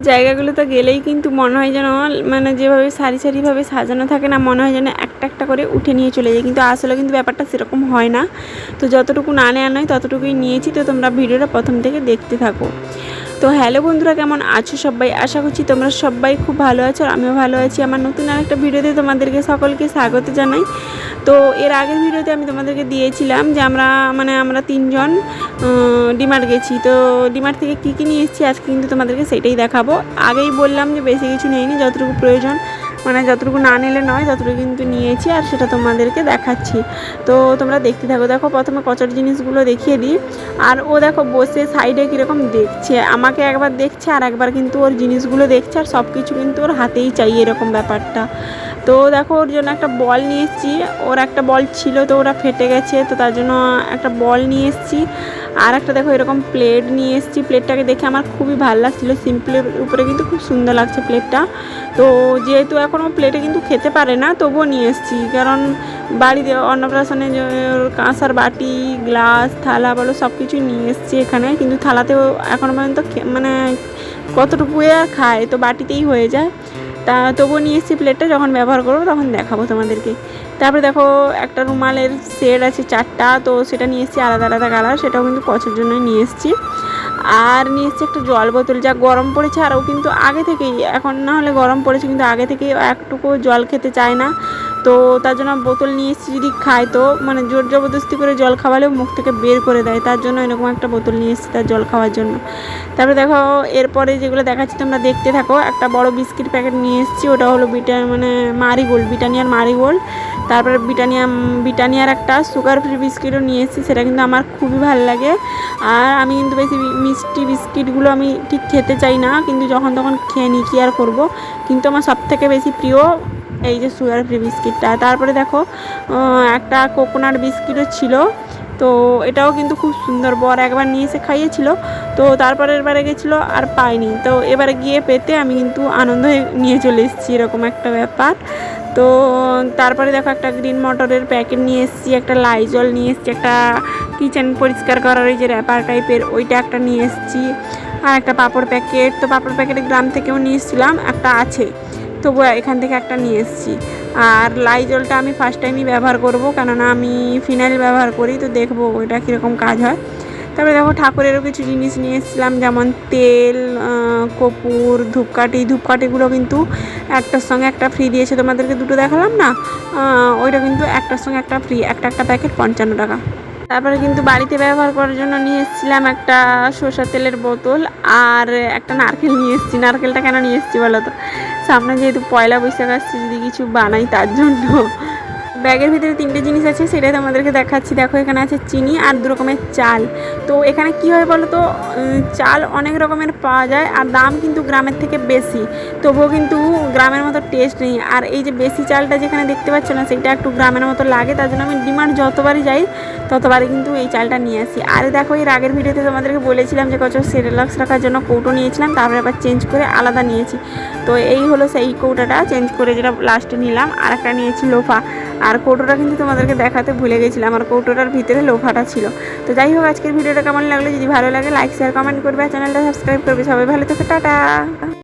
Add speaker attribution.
Speaker 1: জায়গাগুলো তো গেলেই কিন্তু মনে হয় যেন মানে যেভাবে সারি সারিভাবে সাজানো থাকে না, মনে হয় যেন একটা একটা করে উঠে নিয়ে চলে যায়। কিন্তু আসলে কিন্তু ব্যাপারটা সেরকম হয় না। তো যতটুকু না নেওয়া নয়, ততটুকুই নিয়েছি। তো তোমরা ভিডিওটা প্রথম থেকে দেখতে থাকো। তো হ্যালো বন্ধুরা, কেমন আছো সবাই? আশা করছি তোমরা সবাই খুব ভালো আছো। আমিও ভালো আছি। আমার নতুন আরেকটা ভিডিওতে তোমাদেরকে সকলকে স্বাগত জানাই। তো এর আগের ভিডিওতে আমি তোমাদেরকে দিয়েছিলাম যে আমরা মানে আমরা তিনজন ডিমার্ট গেছি। তো ডিমার্ট থেকে কী কী নিয়ে এসেছি আজকে কিন্তু তোমাদেরকে সেটাই দেখাবো। আগেই বললাম যে বেশি কিছু নেইনি, যতটুকু প্রয়োজন মানে যতটুকু না নিলে নয়, ততটুকু কিন্তু নিয়েছি আর সেটা তোমাদেরকে দেখাচ্ছি। তো তোমরা দেখতে থাকো। দেখো, প্রথমে কচর জিনিসগুলো দেখিয়ে দিই। আর ও দেখো, বসে সাইডে কীরকম দেখছে। আমাকে একবার দেখছে আর একবার কিন্তু ওর জিনিসগুলো দেখছে আর সব কিছু কিন্তু ওর হাতেই চাই এরকম ব্যাপারটা। তো দেখো, ওর জন্য একটা বল নিয়ে এসেছি। ওর একটা বল ছিল তো ওরা ফেটে গেছে, তো তার জন্য একটা বল নিয়ে এসেছি। আর একটা দেখো, এরকম প্লেট নিয়ে এসেছি। প্লেটটাকে দেখে আমার খুবই ভালো লাগছিল। সিম্পলের উপরে কিন্তু খুব সুন্দর লাগছে প্লেটটা। তো যেহেতু এখনও প্লেটে কিন্তু খেতে পারে না, তবুও নিয়ে এসেছি। কারণ বাড়িতে অন্নপ্রাশনে কাঁসার বাটি, গ্লাস, থালা বলো সব কিছুই নিয়ে এসেছি এখানে। কিন্তু থালাতেও এখনও পর্যন্ত মানে কতটুকু খায়, তো বাটিতেই হয়ে যায়। তা তবুও নিয়ে এসেছি প্লেটটা যখন ব্যবহার করব তখন দেখাবো তোমাদেরকে। তারপরে দেখো একটা রুমালের সেট আছে চারটা, তো সেটা নিয়ে এসেছি আলাদা আলাদা কালার সেটাও কিন্তু কচের জন্য নিয়ে এসেছি। আর নিয়ে এসেছি একটা জল বোতল, যা গরম পড়েছে আরও কিন্তু আগে থেকেই, এখন না হলে গরম পড়েছে কিন্তু আগে থেকেই একটুকু জল খেতে চায় না। তো তার জন্য বোতল নিয়ে এসেছি যদি খায় তো। মানে জোর জবরদস্তি করে জল খাওয়ালেও মুখ থেকে বের করে দেয়। তার জন্য এরকম একটা বোতল নিয়ে এসেছি তার জল খাওয়ার জন্য। তারপরে দেখো, এরপরে যেগুলো দেখাচ্ছি তোমরা দেখতে থাকো। একটা বড় বিস্কিট প্যাকেট নিয়ে এসেছি, ওটা হলো বিটা মানে মারিগোল্ড, বিটানিয়ার মারিগোল্ড। তারপরে বিটানিয়া, বিটানিয়ার একটা সুগার ফ্রি বিস্কিটও নিয়ে এসেছি, সেটা কিন্তু আমার খুবই ভালো লাগে। আর আমি কিন্তু বেশি মিষ্টি বিস্কিটগুলো আমি ঠিক খেতে চাই না, কিন্তু যখন তখন খেয়ে নিই, কী আর করব? কিন্তু আমার সব থেকে বেশি প্রিয় এই যে সুগার ফ্রি বিস্কিটটা। তারপরে দেখো একটা কোকোনাট বিস্কিটও ছিল। তো এটাও কিন্তু খুব সুন্দর, বর একবার নিয়ে এসে খাইয়েছিল। তো তারপরের বারে গেছিল আর পাইনি তো এবারে গিয়ে পেতে আমি কিন্তু আনন্দ নিয়ে চলে এসেছি, এরকম একটা ব্যাপার। তো তারপরে দেখো একটা গ্রিন মটরের প্যাকেট নিয়ে এসেছি, একটা লাইজল নিয়ে এসেছি, একটা কিচেন পরিষ্কার করার ওই যে র্যাপার টাইপের, ওইটা একটা নিয়ে এসেছি। আর একটা পাঁপড় প্যাকেট, তো পাপড় প্যাকেট গ্রাম থেকেও নিয়ে এসেছিলাম, একটা আছে। তবু এখান থেকে একটা নিয়ে এসেছি। আর লাই জলটা আমি ফার্স্ট টাইমই ব্যবহার করব, কেননা আমি ফিনাইল ব্যবহার করি, তো দেখব ওইটা কীরকম কাজ হয়। তারপরে দেখো ঠাকুরেরও কিছু জিনিস নিয়ে এসেছিলাম, যেমন তেল কপুর, ধূপকাঠি। ধূপকাঠিগুলো কিন্তু একটার সঙ্গে একটা ফ্রি দিয়েছে তোমাদেরকে, দুটো দেখালাম না? ওইটা কিন্তু একটার সঙ্গে একটা ফ্রি একটা একটা প্যাকেট পঞ্চান্ন টাকা। তারপরে কিন্তু বাড়িতে ব্যবহার করার জন্য নিয়ে এসেছিলাম একটা সর্ষের তেলের বোতল, আর একটা নারকেল নিয়ে এসেছি। নারকেলটা কেন নিয়ে এসেছি বলো তো? সামনে যেহেতু পয়লা বৈশাখ আসছে যদি কিছু বানাই তার জন্য। ব্যাগের ভিতরে তিনটে জিনিস আছে, সেটাই তোমাদেরকে দেখাচ্ছি। দেখো, এখানে আছে চিনি আর দু রকমের চাল। তো এখানে কী হয় বলো তো? চাল অনেক রকমের পাওয়া যায় আর দাম কিন্তু গ্রামের থেকে বেশি। তবুও কিন্তু গ্রামের মতো টেস্ট নেই। আর এই যে বেশি চালটা যেখানে দেখতে পাচ্ছ না, সেটা একটু গ্রামের মতো লাগে, তার জন্য আমি ডিমান্ড যতবারই যাই, ততবারই কিন্তু এই চালটা নিয়ে আসি। আর দেখো, এর আগের ভিডিওতে তোমাদেরকে বলেছিলাম যে কত সেরেলাক্স রাখার জন্য কৌটো নিয়েছিলাম, তারপরে আবার চেঞ্জ করে আলাদা নিয়েছি। তো এই হলো সেই কৌটাটা চেঞ্জ করে যেটা লাস্টে নিলাম। আর একটা নিয়েছি লোফা। আর কৌটোটা কিন্তু তোমাদেরকে দেখাতে ভুলে গেছিলাম, আর কৌটোটার ভিতরে লোফাটা ছিল। তো যাই হোক, আজকের ভিডিওটা কেমন লাগল? যদি ভালো লাগে লাইক শেয়ার কমেন্ট করবে চ্যানেলটা সাবস্ক্রাইব করবে। সবাই ভালো থেকে, টাটা!